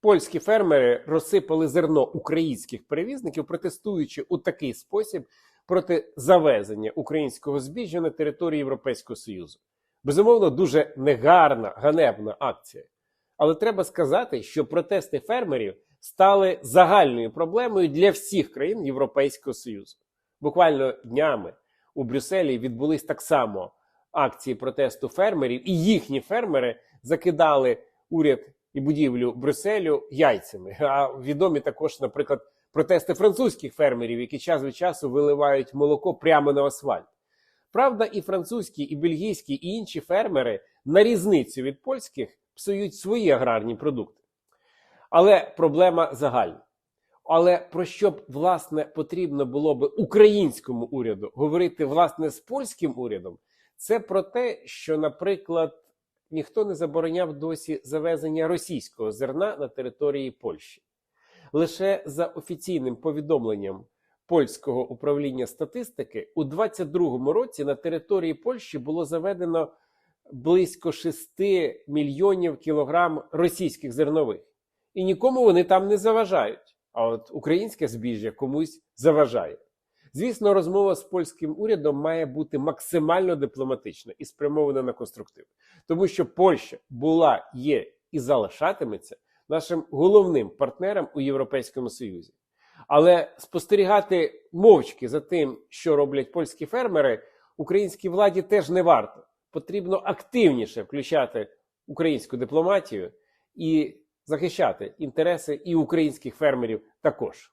Польські фермери розсипали зерно українських перевізників, протестуючи у такий спосіб проти завезення українського збіжжя на територію Європейського Союзу. Безумовно, дуже негарна, ганебна акція. Але треба сказати, що протести фермерів стали загальною проблемою для всіх країн Європейського Союзу. Буквально днями у Брюсселі відбулись так само акції протесту фермерів, і їхні фермери закидали уряд і будівлю Брюсселю яйцями. А відомі також, наприклад, протести французьких фермерів, які час від часу виливають молоко прямо на асфальт. Правда, і французькі, і бельгійські, і інші фермери на різницю від польських псують свої аграрні продукти. Але проблема загальна. Але про що б власне потрібно було би українському уряду говорити власне з польським урядом, це про те, що, наприклад, ніхто не забороняв досі завезення російського зерна на території Польщі. Лише за офіційним повідомленням польського управління статистики у 2022 році на території Польщі було заведено близько 6 мільйонів кілограм російських зернових. І нікому вони там не заважають. А от українське збіжжя комусь заважає. Звісно, розмова з польським урядом має бути максимально дипломатична і спрямована на конструктив, тому що Польща була, є і залишатиметься нашим головним партнером у Європейському Союзі. Але спостерігати мовчки за тим, що роблять польські фермери, українській владі теж не варто. Потрібно активніше включати українську дипломатію і захищати інтереси і українських фермерів також.